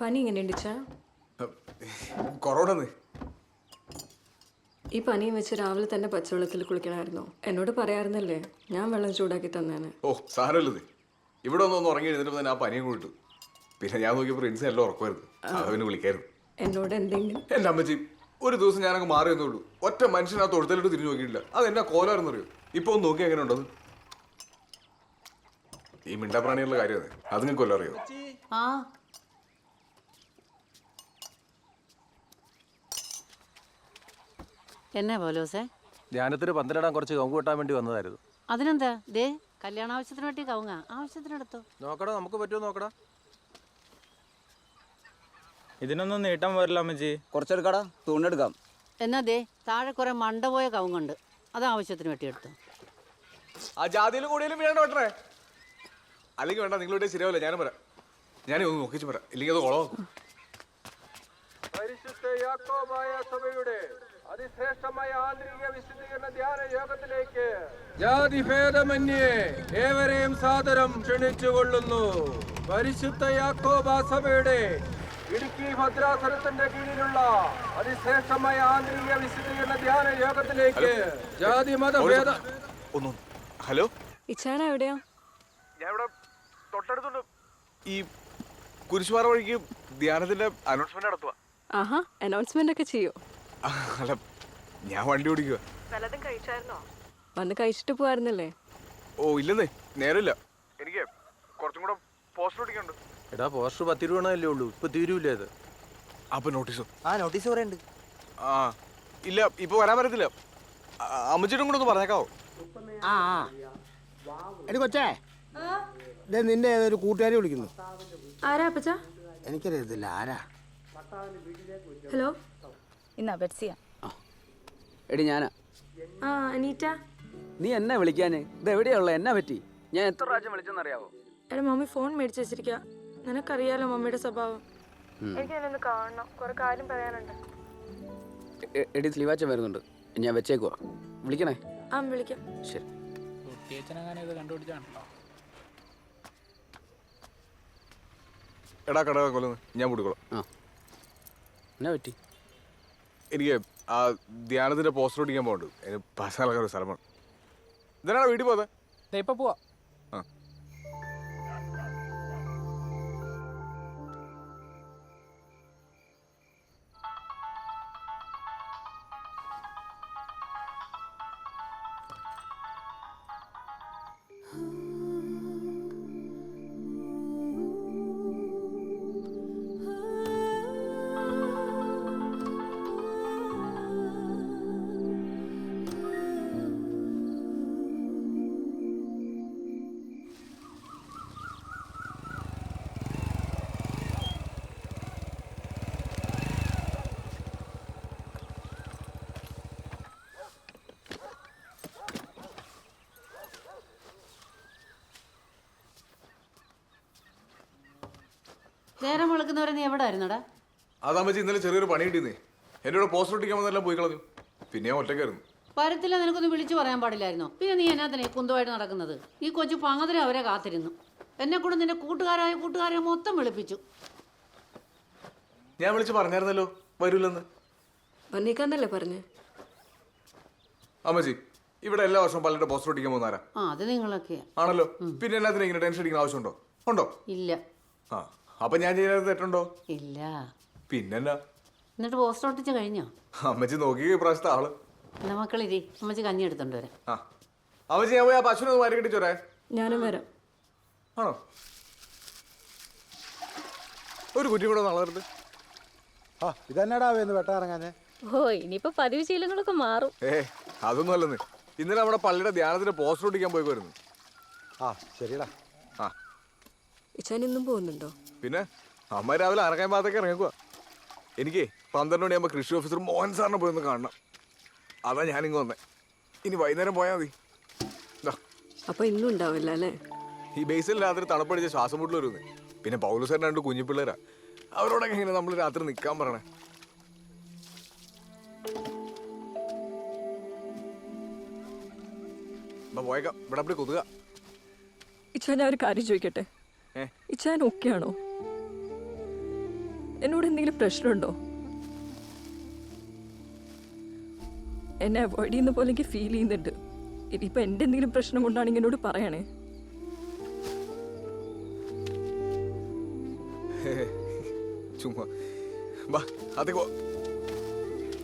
പനി എങ്ങനെയുണ്ട് ചാ കൊറോണന്ന് ഈ പനിയും വെച്ച് രാവിലെ തന്നെ പച്ചവെള്ളത്തിൽ കുളിക്കണമായിരുന്നു. എന്നോട് പറയാറുന്നല്ലേ ഞാൻ വെള്ളം ചൂടാക്കി തന്നേനെ ഓ സാരല്ലേ ഇവിടെ ഒന്ന് ഉറങ്ങി തന്നെ ആ പനിയും കൂട്ടു പിന്നെ ഞാൻ നോക്കിയപ്പോൾ പ്രിൻസ് എല്ലാം ഉറക്കുമായിരുന്നു. അവന് വിളിക്കായിരുന്നു. എന്നോട് എന്തെങ്കിലും? എന്റെ അമ്മച്ചി ഒരു ദിവസം ഞാനങ്ങ് മാറി എന്നുള്ളൂ ഒറ്റ മനുഷ്യൻ ആ തൊഴുത്തലോട്ട് തിരിഞ്ഞു നോക്കിയിട്ടില്ല. അത് എന്നാ കോലായിരുന്നു അറിയോ ഇപ്പൊ ഒന്ന് നോക്കി എങ്ങനെ ഉണ്ടത് ഈ മിണ്ടാപ്രാണിയുള്ള കാര്യമാണ്. അത് അത് നിങ്ങൾക്ക് കൊല്ലം അറിയോ? ആ എന്നാ പോലോസേ ധ്യാനത്തിന് പന്തലിടാൻ കുറച്ച് കവുങ്ങ് കിട്ടാൻ വേണ്ടി വന്നതായിരുന്നു. അതിനെന്താ? ദേ കല്യാണ ആവശ്യത്തിന് വേണ്ടി കവുങ്ങ. ആവശ്യത്തിനെടുത്തോ നോക്കടാ നമുക്ക് പറ്റുമോ നോക്കടാ. ഇതിനൊന്നും നീട്ടം വരില്ല അമ്മച്ചി. കുറച്ചെടുക്കടാ തുണെടുക്കാം എന്നാ ദേ താഴെ കുറെ മണ്ട പോയ കവുങ്ങുണ്ട്. അത് ആവശ്യത്തിന് വേണ്ടി എടുത്തു. ആ ജാതിയിലും കൂടിയാലും വേണ്ട വെട്ടണേ. അല്ലെങ്കിൽ വേണ്ട നിങ്ങളുടെ ശരിയാവില്ല ഞാനും പറ ഞാനേ ഒന്ന് നോക്കിച്ച് പറ ഇല്ലെങ്കിൽ അത് കുളമാക്കും പരിശുദ്ധ യാക്കോബായ സഭയുടെ അതിശ്രേഷ്ഠമായ ആന്തരിക വിശുദ്ധീകരണ ധ്യാന യോഗത്തിലേക്ക് ജാതിഭേദമന്യേ ഏവരെയും സാദരം ക്ഷണിച്ചുകൊള്ളുന്നു. പരിശുദ്ധ യാക്കോബാസഭയുടെ ഇടുക്കി ഭദ്രാസനത്തിന്റെ കീഴിലുള്ള അതിശ്രേഷ്ഠമായ ആന്തരിക വിശുദ്ധീകരണ ധ്യാന യോഗത്തിലേക്ക് ജാതി മതഭേദ ഒന്ന് ഹലോ? ഇച്ചാന എവിടെയാ? ഞാൻ ഇവിടെ തൊട്ടടുത്തുണ്ട്. ഈ കുരിശുപാറ വഴിക്ക് ധ്യാനത്തിന്റെ അനൗൺസ്മെന്റ് നടത്തുക ആഹാ അനൗൺസ്മെന്റ് ഒക്കെ ചെയ്യോ? അല്ല ഞാൻ വണ്ടി ഓടിക്കുക വല്ലതും കഴിച്ചായിരുന്നോ? വന്ന് കഴിച്ചിട്ട് പോവായിരുന്നല്ലേ? ഓ ഇല്ലെന്നേ നേരമില്ല. എനിക്ക് കുറച്ചും കൂടെ പോസ്റ്റർ ഓടിക്കുന്നുണ്ട് എടാ പോസ്റ്റർ പത്ത് രൂപണല്ലേ ഉള്ളൂ? ഇപ്പൊ തീരൂലേ അത്? അപ്പൊ നോട്ടീസോ ആ നോട്ടീസ് കുറേ ഉണ്ട് ആ ഇല്ല ഇപ്പൊ വരാൻ പറ്റത്തില്ല. അമ്മച്ചിട്ടും കൂടെ ഒന്ന് പറഞ്ഞേക്കാവോ? ആ ആ. എടി കൊച്ചേ. ദേ നിന്റെ ഏതൊരു കൂട്ടുകാരി വിളിക്കുന്നു. ആരാ അപ്പച്ച? എനിക്കറിയത്തില്ല ആരാ? ഹലോ? ഇന്നാ ബെറ്റ്സിയ. എടി ഞാനാ. ആ അനീറ്റ. നീ എന്നെ വിളിക്കാന്? ഇത് എവിടെയുള്ള എന്നാ പറ്റി? ഞാൻ എത്ര പ്രാവശ്യം വിളിച്ചെന്നറിയാവോ? എടാ മമ്മി ഫോൺ മേടിച്ച് വെച്ചിരിക്ക നിനക്കറിയാലോ മമ്മിയുടെ സ്വഭാവം. എനിക്ക് എന്നെ കാണണം. കുറെ കാര്യം പറയാനുണ്ട്. എടി സ്ലീവാച്ച വരുന്നുണ്ട്. ഞാൻ വെച്ചേക്കുവാ. വിളിക്കണേ? ആ വിളിക്കാം. ശരി. എടാ കട കൊല്ലുന്നു. ഞാൻ വിടുക്കോളാം ആ. എന്നാ പറ്റി? എനിക്ക് ആ ധ്യാനത്തിന്റെ പോസ്റ്റർ ഓടിക്കാൻ പോകണ്ടു എനിക്ക് ഒരു സ്ഥലമാണ് ഇതാണ് വീട്ടിൽ പോകാതെ ഇപ്പൊ പോവാ. നേരം വിളിക്കുന്നവരെ നീ എവിടെ ആയിരുന്നടാ അതാമ്പച്ചി ഇന്നലെ ചെറിയൊരു പണി കിട്ടിയെന്നേ. എന്റെ കൂടെ പോസ്റ്റർ ഒട്ടിക്കാൻ വന്നെല്ലാം പോയി കളഞ്ഞു. പിന്നെ ഞാൻ ഒറ്റയ്ക്കായിരുന്നു വരത്തില്ല നിനക്കൊന്ന് വിളിച്ചു പറയാൻ പാടില്ലായിരുന്നോ? പിന്നെ നീ എന്നാത്തിനെ കുന്തമായിട്ട് നടക്കുന്നത്? ഈ കൊച്ചു പങ്ങതിരെ അവരെ കാത്തിരുന്നു. എന്നെ കൂടെ നിന്റെ കൂട്ടുകാരായ കൂട്ടുകാരെ മൊത്തം വിളിപ്പിച്ചു. ഞാൻ വിളിച്ച് പറഞ്ഞായിരുന്നല്ലോ വരൂലെന്ന്. വന്നേക്കാന്നല്ലേ പറഞ്ഞേ? അമ്മച്ചി ഇവിടെ എല്ലാ വർഷവും പലരുടെ പോസ്റ്റർ ഒട്ടിക്കാൻ പോകുന്നാരാ ആ അത് നിങ്ങളൊക്കെയാ. ആണല്ലോ. പിന്നെ എല്ലാത്തിനും ഇങ്ങനെ ടെൻഷൻ അടിക്കുന്ന ആവശ്യമുണ്ടോ ഉണ്ടോ? ഇല്ല. ആ. അപ്പൊ ഞാൻ ചെയ്യുന്നത് തെറ്റുണ്ടോ? ഇല്ല. പിന്നെന്നാ? എന്നിട്ട് പോസ്റ്റ് ഒട്ടിച്ച് കഴിഞ്ഞോ? അമ്മച്ചി നോക്കി ഇപ്രാവശ്യത്തെ ആൾ. എന്നാ മക്കളിരി അമ്മച്ചി കഞ്ഞി എടുത്തോണ്ട് വരാം. ആ. അമ്മച്ചി ഞാൻ പോയി ആ പശുവിനെ ഒന്ന് കെട്ടിച്ചോരേ ഞാനും വരാം. ആണോ? ഒരു കുറ്റി കൂടെ നളകരുത് ആ ഇതെന്നടാ വേന്ന് വെട്ടാറങ്ങാഞ്ഞേ ഓ ഇനിയിപ്പോ പതിവ് ശീലങ്ങളൊക്കെ മാറും. ഏ അതൊന്നും അല്ലെന്ന്. ഇന്നലെ നമ്മുടെ പള്ളിയുടെ ധ്യാനത്തിന് പോസ്റ്റർ ഒട്ടിക്കാൻ പോയി വരുന്നു ആ ശരിടാ ആ. ഇച്ചാൻ ഇന്നും പോകുന്നുണ്ടോ? പിന്നെ അമ്മ രാവിലെ അറക്കാൻ ഭാഗത്തേക്ക് ഇറങ്ങിക്കുക എനിക്ക് പന്ത്രണ്ട് മണിയാകുമ്പോൾ കൃഷി ഓഫീസർ മോഹൻ സാറിനെ പോയി ഒന്ന് കാണണം. അതാ ഞാനിങ്ങ് വന്നേ. ഇനി വൈകുന്നേരം പോയാൽ മതി. അപ്പൊ ഇന്നും ഉണ്ടാവില്ല അല്ലേ? ഈ ബേസിൽ രാത്രി തണുപ്പടിച്ച് ശ്വാസം മുട്ടിൽ വരുന്നേ. പിന്നെ പൗലുസാറിന് രണ്ട് കുഞ്ഞു പിള്ളേരാ അവരോടൊക്കെ എങ്ങനെ നമ്മൾ രാത്രി നിൽക്കാൻ പറയണേ. പോയേക്കാം. ഇവിടെ കൊതുക. ഇച്ചാൻ ഞാൻ ഒരു കാര്യം ചോദിക്കട്ടെ? ഇച്ചാൻ ഓക്കെ ആണോ എന്നോട് എന്തെങ്കിലും പ്രശ്നമുണ്ടോ? എന്നെ അവോയ്ഡ് ചെയ്യുന്ന പോലെ എനിക്ക് ഫീൽ ചെയ്യുന്നുണ്ട്. ഇനിയിപ്പോൾ എന്റെ എന്തെങ്കിലും പ്രശ്നം കൊണ്ടാണെങ്കിൽ എന്നോട് പറയണേ. ചുമ്മാ. വാ അതേക്കോ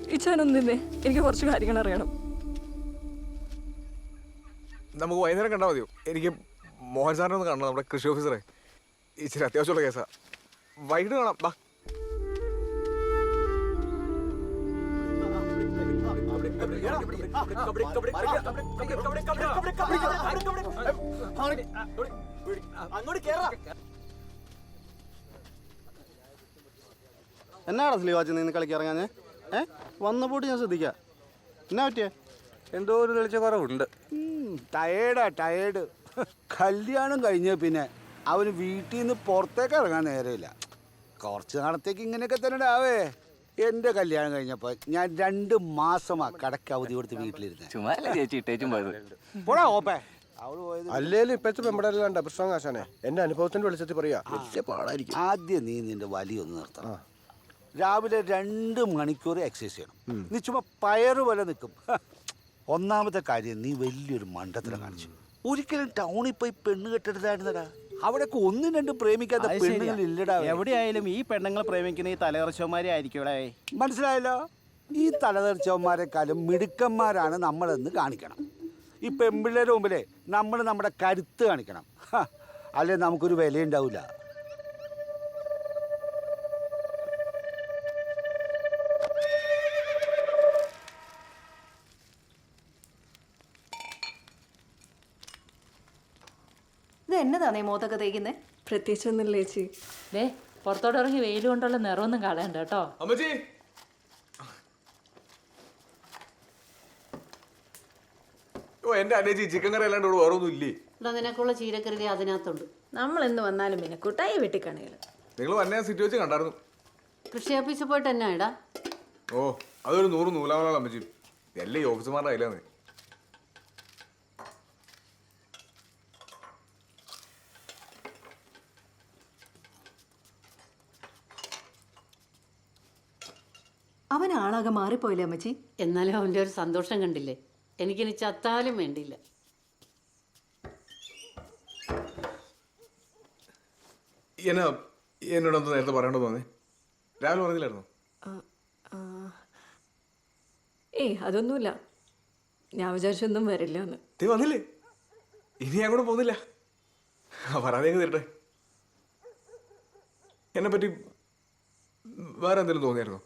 ഇച്ചാനൊന്നു നിന്നേ. എനിക്ക് കുറച്ച് കാര്യങ്ങൾ അറിയണം. നമുക്ക് വൈകുന്നേരം കണ്ടാൽ മതിയോ? എനിക്ക് മോഹൻ സാറിനെ ഒന്ന് കാണണം നമ്മുടെ കൃഷി ഓഫീസറെ ഇച്ചിരി അത്യാവശ്യമുള്ള കേസാ. വൈകിട്ട് കാണാം. ബാ എന്നാടാ സ്ലീവാച്ച് നിന്ന് കളിക്ക് ഇറങ്ങാഞ്ഞേ ഏ? വന്നപ്പോട്ട് ഞാൻ ശ്രദ്ധിക്കാം. എന്നാ പറ്റിയേ? എന്തോ ഒരു തെളിച്ച കുറവുണ്ട് ടയേർഡാ ടയേർഡ് കല്യാണം കഴിഞ്ഞ പിന്നെ അവന് വീട്ടിൽ നിന്ന് പുറത്തേക്ക് ഇറങ്ങാൻ നേരമില്ല. കുറച്ച് നാളത്തേക്ക് ഇങ്ങനെയൊക്കെ തന്നെ ആവേ. എന്റെ കല്യാണം കഴിഞ്ഞപ്പോ ഞാൻ രണ്ട് മാസമാ കടക്ക് അവധി കൊടുത്ത് വീട്ടിലിരുന്നേ. ചുമ്മാ ചേച്ചി ഇട്ടേച്ചും പോയത് പോടാ ഓപ്പേ. അല്ലേലും ഇപ്പഴത്തെ പെമ്പടല്ലാണ്ട് പ്രശ്നം ആശാനെ. എന്റെ അനുഭവത്തിന്റെ വെളിച്ചത്തിൽ പറയാ. വലിയ പാടായിരിക്കും. ആദ്യം നീ നിന്റെ വലി ഒന്ന് നിർത്തണം. രാവിലെ രണ്ട് മണിക്കൂർ എക്സസൈസ് ചെയ്യണം. നീ ചുമ്മാ പയറ് പോലെ നിൽക്കും. ഒന്നാമത്തെ കാര്യം നീ വലിയൊരു മണ്ടത്തിനെ കാണിച്ചു. ഒരിക്കലും ടൗണിൽ പോയി പെണ്ണ് കെട്ടരുതായിരുന്നടാ അവിടെയൊക്കെ ഒന്നും രണ്ടും പ്രേമിക്കാത്ത പെണ്ണുങ്ങൾ ഇല്ലടാ എവിടെയായാലും ഈ പെണ്ണുങ്ങൾ പ്രേമിക്കുന്ന ഈ തലകർച്ചവന്മാരെ ഇവിടെ. മനസ്സിലായല്ലോ? ഈ തലതെറിച്ചവന്മാരെക്കാളും മിടുക്കന്മാരാണ് നമ്മളെന്ന് കാണിക്കണം. ഈ പെൺപിള്ളേരുടെ മുമ്പിലേ നമ്മൾ നമ്മുടെ കരുത്ത് കാണിക്കണം. അല്ലേ നമുക്കൊരു വിലയുണ്ടാവില്ല ഇത് എന്നതാണേ മോത്തൊക്കെ തേക്കുന്നത് പ്രത്യേകിച്ച് ഒന്നുമില്ല ചേച്ചി. ദേ പുറത്തോട്ട് ഇറങ്ങി വെയിൽ കൊണ്ടുള്ള നിറമൊന്നും കളയണ്ട കേട്ടോ. അമ്മച്ചി! ഓ എന്റെ അനേജി ചിക്കൻ കറി അല്ലാണ്ട് ഇവിടെ വേറെ ഒന്നും ഇല്ലേ? ഇവിടെ നിനക്കുള്ള ചീരക്കരുതി അതിനകത്തുണ്ട്. നമ്മൾ എന്ന് വന്നാലും പിന്നെ കുട്ടായി വെട്ടിക്കണേൽ. നിങ്ങൾ വന്നെ സിറ്റി വെച്ച് കണ്ടായിരുന്നു. കൃഷി ഓഫീസിൽ പോയിട്ട് എന്നാ ഇടാ? ഓ അതൊരു നൂറ് നൂലാമലാണ് അമ്മച്ചി. എല്ലാം ഈ ഓഫീസർമാരുടെ കയ്യിലാണ് മാറിപ്പോയില്ലേ അമ്മച്ചി? എന്നാലും അവന്റെ ഒരു സന്തോഷം കണ്ടില്ലേ? എനിക്കിനി ചത്താലും വേണ്ടിയില്ല. എന്നാ എന്നോടൊന്ന് നേരത്തെ പറയണ്ടോ തോന്നി? രാവിലെ പറഞ്ഞില്ലായിരുന്നു? ഏയ് അതൊന്നുമില്ല. ഞാൻ വിചാരിച്ചൊന്നും വരില്ല എന്ന്. തീ വന്നില്ലേ? ഇനി ഞാൻ കൂടെ പോകുന്നില്ല. ആ, പറയാതെ തരട്ടെ. എന്നെ പറ്റി വേറെ എന്തെങ്കിലും തോന്നിയായിരുന്നോ?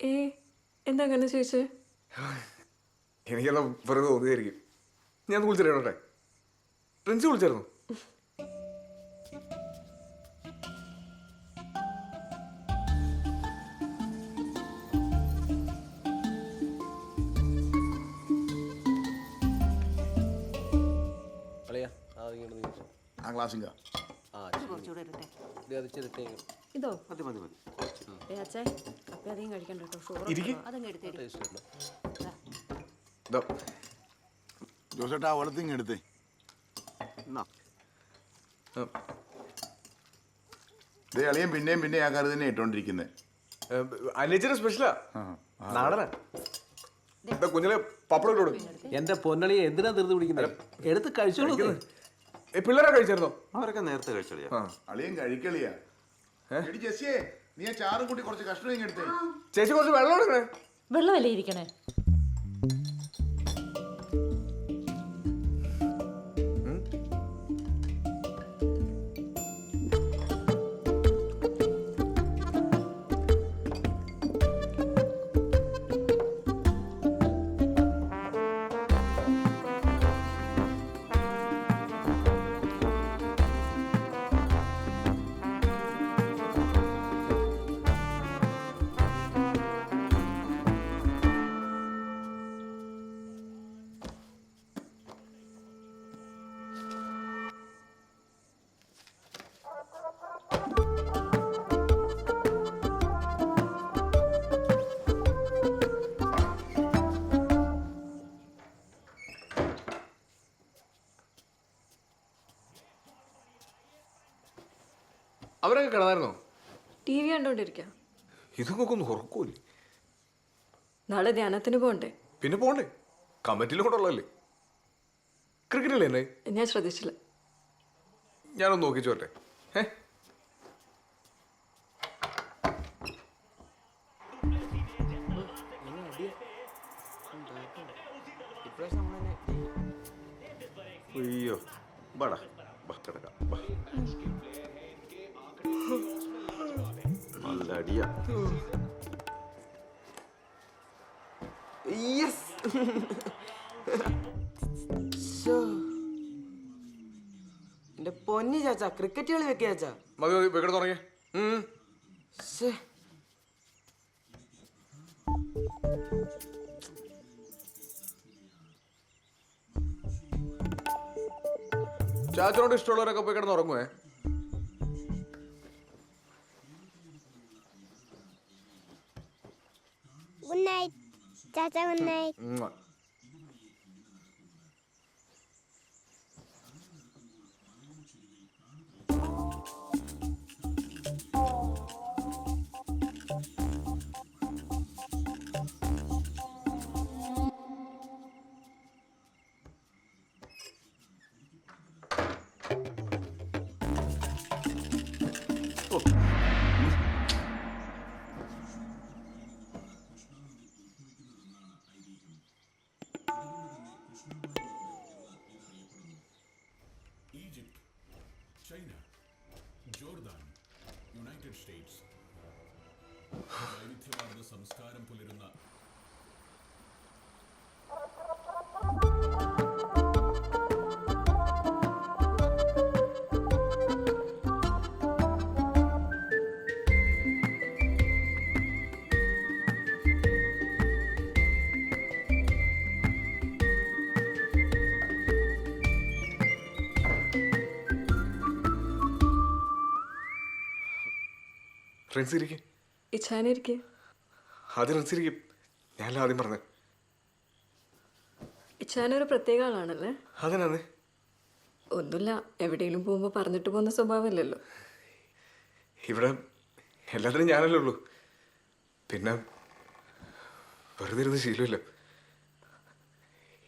ഏ എന്താ അങ്ങനെ ചോദിച്ചേ എനിക്കെല്ലാം വെറുതെ തോന്നിയായിരിക്കും ഞാൻ വിളിച്ചിട്ടേ പ്രിൻസ് വിളിച്ചായിരുന്നു? ആ മതി ഇതോ? മതി അച്ഛേ. അപ്പം അധികം കഴിക്കണ്ട കേട്ടോ. ഷുഗർ ഇരിക്ക്. അതങ്ങ് എടുത്തേരി ജോസേട്ടാ വെള്ളത്തിങ് എടുത്തേ. ദേ അളിയൻ പിന്നെയും പിന്നെ ആ കറി തന്നെ ഇട്ടോണ്ടിരിക്കുന്നത് അനിയച്ചിന് സ്പെഷ്യലാ നാടനാ? എന്താ കുഞ്ഞിലെ പപ്പടം ഇട്ടോട് എന്റെ പൊന്നളിയെ എന്തിനാ തീർത്ത് പിടിക്കുന്നത് എടുത്ത് കഴിച്ചോളൂ പിള്ളേരെ കഴിച്ചായിരുന്നോ? അവരൊക്കെ നേരത്തെ കഴിച്ചളിയാ. അളിയൻ കഴിക്കളിയാ. എടി ജെസ്സിയെ നീ ആ ചാറും കൂട്ടി കുറച്ച് കഷ്ണം ഇങ്ങ് ചേച്ചി കുറച്ച് വെള്ളം എടുക്കണേ. വെള്ളമല്ലേ ഇരിക്കണേ? അവരൊക്കെ കിടന്നായിരുന്നോ? T V കണ്ടോണ്ടിരിക്കാം. ഇതൊക്കെ ഒന്ന് ഉറക്കൂല്ലേ? നാളെ ധ്യാനത്തിന് പോകണ്ടേ പിന്നെ പോണ്ടേ? കമ്മിറ്റിയിൽ കൂടെ ഉള്ളതല്ലേ? ക്രിക്കറ്റല്ലേ എന്നെ ഞാൻ ശ്രദ്ധിച്ചില്ല. ഞാനൊന്ന് നോക്കിച്ചോട്ടെ ഏ അയ്യോ ബാടാ ബാ കിടക്കാം ബാ. നല്ല അടിയാ എന്റെ പൊന്നി ചാച്ചാ ക്രിക്കറ്റ് കളി വെക്കുക ചാച്ചാ. മതി മതി വെക്കട തുടങ്ങിയേ. ചാച്ചനോട് ഇഷ്ടമുള്ളവരൊക്കെ പോയി കിടന്ന് ഉറങ്ങുവേ. 짜장은 음. 나이. 음. ഗുഡ് ജോർദാൻ യുണൈറ്റഡ് സ്റ്റേറ്റ്സ് വൈവിധ്യമാർന്ന സംസ്കാരം ആദ്യം ഫ്രണ്ട്സ് ഇരിക്കും ഞാനല്ല ആദ്യം പറഞ്ഞത് ഇച്ഛാനൊരു പ്രത്യേക ആളാണല്ലേ? അതിനാന്ന് ഒന്നുമില്ല. എവിടെയെങ്കിലും പോകുമ്പോൾ പറഞ്ഞിട്ട് പോകുന്ന സ്വഭാവമല്ലല്ലോ. ഇവിടെ എല്ലാത്തിനും ഞാനല്ലേ ഉള്ളൂ. പിന്നെ വെറുതെ ഇരുന്ന് ശീലമില്ല.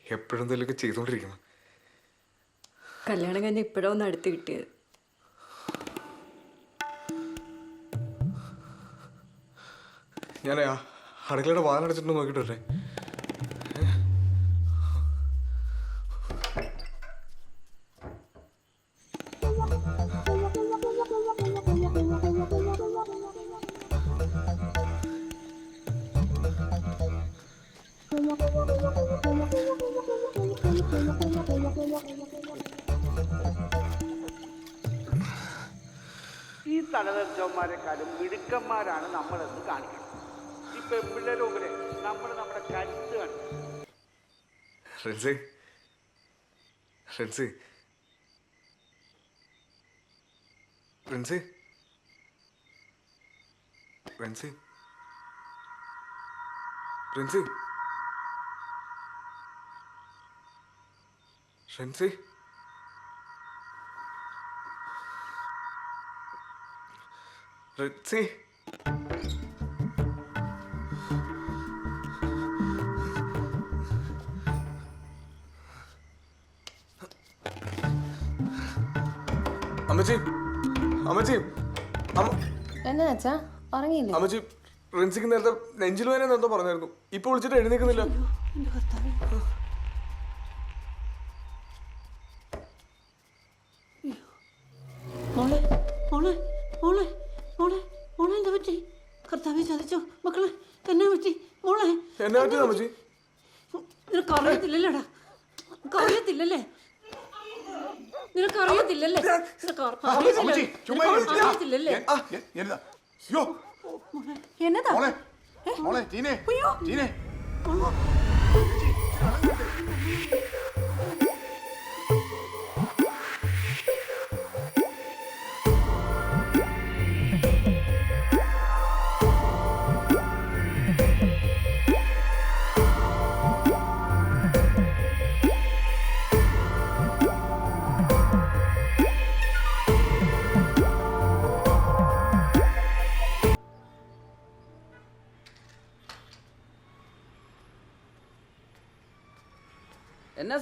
എപ്പോഴും എന്തെങ്കിലുമൊക്കെ ചെയ്തുകൊണ്ടിരിക്കണം. കല്യാണം കഴിഞ്ഞ് ഇപ്പോഴാ ഒന്ന് അടുത്ത് കിട്ടിയത്. ഞാൻ അടുക്കളയുടെ വാലടച്ചിട്ട് നോക്കിയിട്ടല്ലേ ഈ തലതെറിച്ചവന്മാരെക്കാളും മിടുക്കന്മാരാണ് നമ്മളെന്ന് കാണിക്കണം. ഈ പെൺപിള്ളേരുടെ നമ്മൾ നമ്മുടെ കരുത്ത് റിൻസി റിൻസി റിൻസി റിൻസി റിൻസി റിൻസി ഫ്രണ്ട്സേ. അമ്മച്ചി. അമ്മച്ചി. അമ്മ എന്നാ അച്ഛാ? ഉറങ്ങിയില്ലേ? അമ്മച്ചി റിൻസിക്ക് നേരത്തെ നെഞ്ചിൽ വേന എന്തോ പറഞ്ഞായിരുന്നു. ഇപ്പൊ വിളിച്ചിട്ട് എഴുന്നേക്കുന്നില്ല. മോളെ മോളെ മോളെ മോളെ മോളെ എന്താ പറ്റി? കർത്താവെ ചതിച്ചോ? മക്കളെ തന്നെ പറ്റി? മോളെ എന്നെ പറ്റിയത് അമ്മച്ചി? നിനക്ക് അറിയത്തില്ലല്ലേടാ? നിനക്ക് അറിയത്തില്ലല്ലേ? നിനക്ക് അമ്മച്ചി, ചുമ്മാ ഇരിക്ക്. അറിയത്തില്ലല്ലേ? ആ, എ- എന്നതാ? യ്യോ, എന്നതാ? മോളെ മോളെ ടീനെ ടീനെ.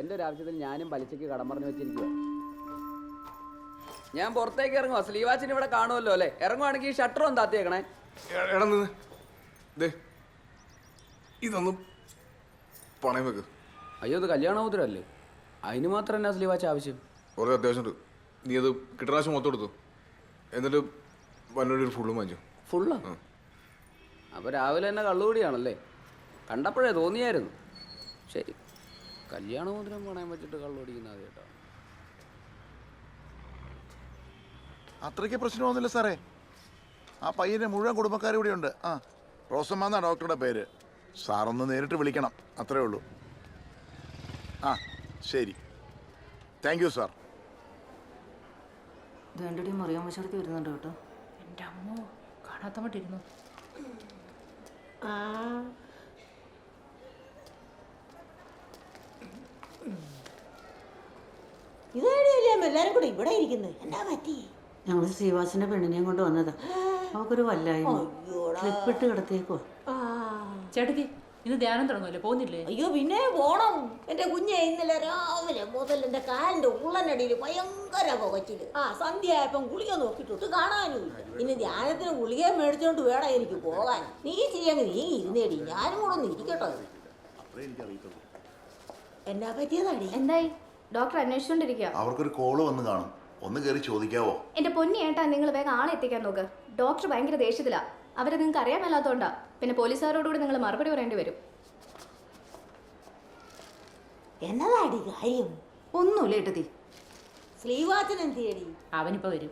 എന്റെ ഒരു ആവശ്യത്തിൽ ഞാനും പലിശയ്ക്ക് കടം പറഞ്ഞു വെച്ചിരിക്കുക ഞാൻ പുറത്തേക്ക് ഇറങ്ങുവാ. സ്ലീവാച്ചിന് ഇവിടെ കാണുമല്ലോ അല്ലേ? ഇറങ്ങുവാണെങ്കിൽ ഈ ഷട്ടർ ഒന്ന് താത്തിയേക്കണേ ഇതൊന്ന് ദേ ഇതൊന്നും പണയം വെക്ക്. അയ്യോ ഇത് കല്യാണമോതിരല്ലേ അതിന് മാത്രം എന്നാ സ്ലീവാച്ച ആവശ്യം? കുറേ അത്യാവശ്യമുണ്ട്. നീ അത് കിട്ടറാശം മൊത്തം എടുത്തു. എന്നിട്ട് വന്നോടി ഒരു ഫുള്ളും വാങ്ങിച്ചു. ഫുള്ളാ? അപ്പോൾ രാവിലെ തന്നെ കള്ളുകൂടിയാണല്ലേ കണ്ടപ്പോഴേ തോന്നിയായിരുന്നു. ശരി. കല്യാണമോതിരം പണയം വെച്ചിട്ട് കള്ളോടിക്കുന്ന ആദ്യമായിട്ടാണ് അത്രയ്ക്ക് പ്രശ്നമൊന്നുമില്ല സാറേ. ആ പയ്യന്റെ മുഴുവൻ കുടുംബക്കാരും ഇവിടെ ഉണ്ട് ആ റോസമ്മ ഡോക്ടറുടെ പേര്. സാറൊന്ന് നേരിട്ട് വിളിക്കണം. അത്രേ ഉള്ളൂ. ആ ശരി. താങ്ക് യു സാർ വേണ്ടടി മറിയാൻ വശത്തേക്ക് വരുന്നുണ്ട് കേട്ടോ. എന്റെ അമ്മോ കാണാത്ത മട്ടിരുന്നു ഇതേടിയല്ലേ എല്ലാരും കൂടെ ഇവിടെ ഇരിക്കുന്നു. എന്താ പറ്റി? ഞങ്ങൾ ശ്രീവാസിന്റെ പെണ്ണിനെയും കൊണ്ട് വന്നതാ. അവക്കൊരു വല്ലായ്മ. കിടത്തിയേക്കോ ചേട്ടത്തി ഇന്ന് ധ്യാനം തുടങ്ങുമല്ലേ പോകുന്നില്ലേ? അയ്യോ പിന്നെ പോണം. എന്റെ കുഞ്ഞെ ഇന്നലെ രാവിലെ മുതൽ എന്റെ കാലിന്റെ ഉള്ളനടിയിൽ ഭയങ്കര പുകച്ചിൽ. ആ സന്ധ്യ ആയപ്പം ഗുളിക നോക്കിയിട്ടൊട്ട് കാണാനും ഇനി ധ്യാനത്തിന് ഗുളിക മേടിച്ചോണ്ട് വേണം എനിക്ക് പോകാൻ. നീ ചെയ്യങ്ങ് നീ ഇരുന്നേടി. ഞാനും കൂടെ ഒന്ന് ഇരിക്കട്ടോ. എന്നാ പറ്റിയതാടി? എന്തായി? ഡോക്ടർ അന്വേഷിച്ചോണ്ടിരിക്കുക അവർക്കൊരു കോൾ വന്ന് കാണും. ഒന്ന് കയറി ചോദിക്കാവോ? എന്റെ പൊന്നി ഏട്ടാ നിങ്ങൾ വേഗം ആളെ എത്തിക്കാൻ നോക്ക്. ഡോക്ടർ ഭയങ്കര ദേഷ്യത്തിലാ. അവരെ നിങ്ങൾക്ക് അറിയാൻ മേലാത്തോണ്ടാ. പിന്നെ പോലീസുകാരോടുകൂടി നിങ്ങൾ മറുപടി പറയേണ്ടി വരും. എന്നതാടി കാര്യം? ഒന്നുമില്ല ഇട്ടതി ശ്രീവാച്ചൻ എന്തിയടി? അവനിപ്പോ വരും.